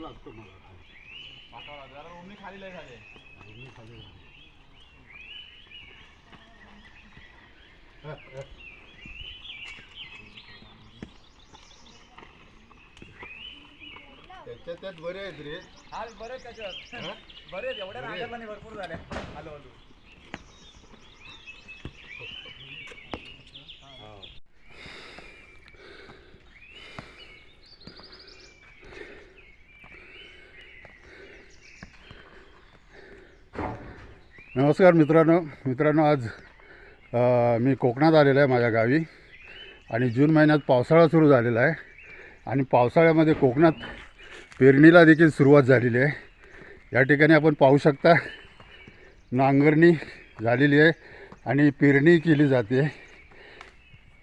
लागतो मला. खाली लय झाले. खाली जातो. त्याच्यात त्यात बरे आहेत रे. हा बरे त्याच्यात? बरे आहेत, एवढ्या नाही भरपूर झाल्या हॅलो हॅलो हा. नमस्कार मित्रांनो. मित्रांनो आज आ, मी कोकणात आलेलो आहे माझ्या गावी आणि जून महिन्यात पावसाळा सुरू झालेला आहे आणि पावसाळ्यामध्ये कोकणात पेरणीला देखील सुरुवात झालेली आहे. या ठिकाणी आपण पाहू शकता नांगरणी झालेली आहे आणि पेरणी केली जाते.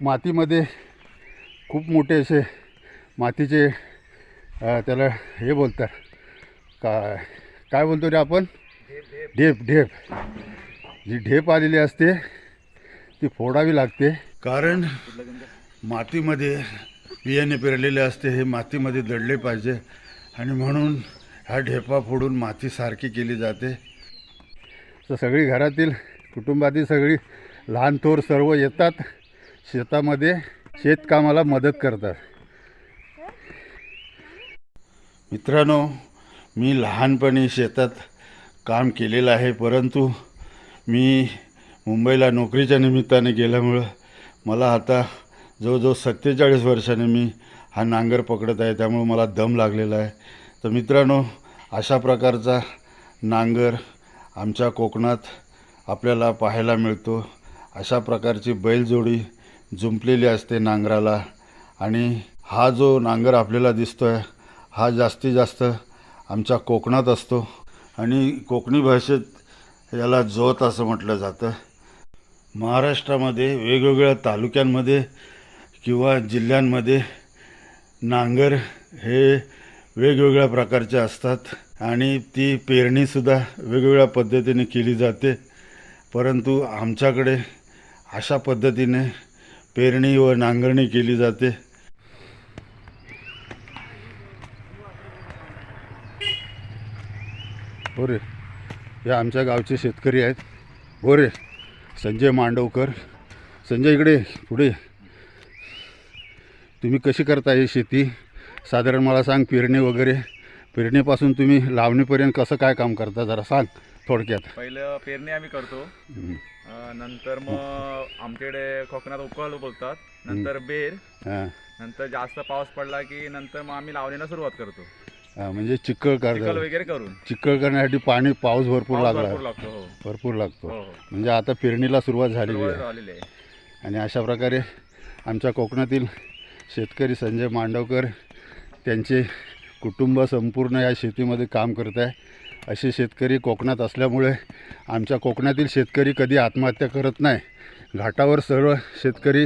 मातीमध्ये खूप मोठे असे मातीचे त्याला हे बोलतात. का काय बोलतो रे आपण? ढेप ढेप. जी ढेप आलेली असते ती फोडावी लागते. कारण मातीमध्ये बियाणे पेरलेले असते हे मातीमध्ये दडले पाहिजे. आणि म्हणून ह्या ढेपा फोडून माती सारखी केली जाते. तर सगळी घरातील कुटुंबातील सगळी लहान थोर सर्व येतात. शेतामध्ये शेतकामाला मदत करतात. मित्रांनो मी लहानपणी शेतात काम केलेलं आहे परंतु मी मुंबईला नोकरीच्या निमित्ताने गेल्यामुळं मला आता जवळजवळ सत्तेचाळीस वर्षाने मी हा नांगर पकडत आहे त्यामुळे मला दम लागलेला आहे. तर मित्रांनो अशा प्रकारचा नांगर आमच्या कोकणात आपल्याला पाहायला मिळतो. अशा प्रकारची बैलजोडी जुंपलेली असते नांगराला आणि हा जो नांगर आपल्याला दिसतो आहे हा जास्तीत जास्त आमच्या कोकणात असतो. आणि कोकणी भाषेत याला जोत असं म्हटलं जातं. महाराष्ट्रामध्ये वेगवेगळ्या तालुक्यांमध्ये किंवा जिल्ह्यांमध्ये नांगर हे वेगवेगळ्या प्रकारचे असतात आणि ती पेरणीसुद्धा वेगवेगळ्या पद्धतीने केली जाते. परंतु आमच्याकडे अशा पद्धतीने पेरणी व नांगरणी केली जाते. बोरे. हे आमच्या गावचे शेतकरी आहेत. बोरे. संजय मांडवकर. संजय इकडे पुढे. तुम्ही कशी करता ही शेती? साधारण मला सांग पेरणी वगैरे. पेरणीपासून तुम्ही लावणीपर्यंत कसं काय काम करता जरा सांग थोडक्यात. पहिलं पेरणी आम्ही करतो. अं, नंतर मग आमच्याकडे कोकणात उकळ बोलतात. नंतर बेर. हां. नंतर जास्त पाऊस पडला की नंतर मग आम्ही लावणीला सुरुवात करतो. हां म्हणजे चिक्कळ चिखल करता वगैरे करून. करण्यासाठी पाणी पाऊस भरपूर पाऊस लागला. भरपूर लागतो हो. भरपूर लागतो. हो हो. म्हणजे आता पेरणीला सुरुवात झालेली सुरुवात आहे. आणि अशा प्रकारे आमच्या कोकणातील शेतकरी संजय मांडवकर त्यांचे कुटुंब संपूर्ण या शेतीमध्ये काम करत आहे. असे शेतकरी कोकणात असल्यामुळे आमच्या कोकणातील शेतकरी कधी आत्महत्या करत नाही. घाटावर सर्व शेतकरी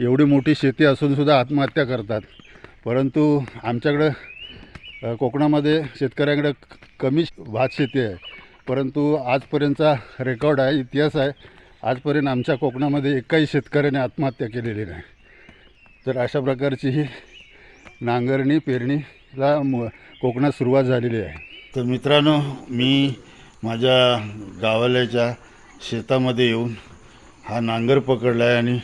एवढी मोठी शेती असूनसुद्धा आत्महत्या करतात. परंतु आमच्याकडं कोकणामध्ये शेतकऱ्यांकडे कमी भात शेती आहे. परंतु आजपर्यंतचा रेकॉर्ड आहे इतिहास आहे. आजपर्यंत आमच्या कोकणामध्ये एकाही शेतकऱ्याने आत्महत्या केलेली नाही. तर अशा प्रकारची ही नांगरणी पेरणीला म कोकणात सुरुवात झालेली आहे. तर मित्रांनो मी माझ्या गावाल्याच्या शेतामध्ये येऊन हा नांगर पकडला आहे आणि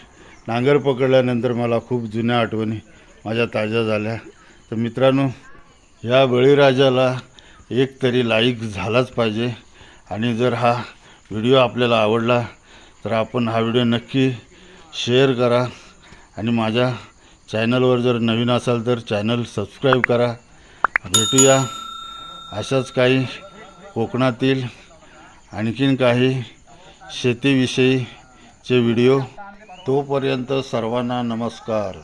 नांगर पकडल्यानंतर मला खूप जुन्या आठवणी माझ्या ताज्या झाल्या. तर मित्रांनो या बळीराजाला एक तरी लाईक झालाच पाहिजे. आणि जर हा व्हिडिओ आपल्याला आवडला तर आपण हा व्हिडिओ नक्की शेअर करा. आणि माझ्या चॅनलवर जर नवीन असाल तर चॅनल सबस्क्राईब करा. भेटूया अशाच काही कोकणातील आणखीन काही शेतीविषयीचे व्हिडिओ. तोपर्यंत सर्वांना नमस्कार.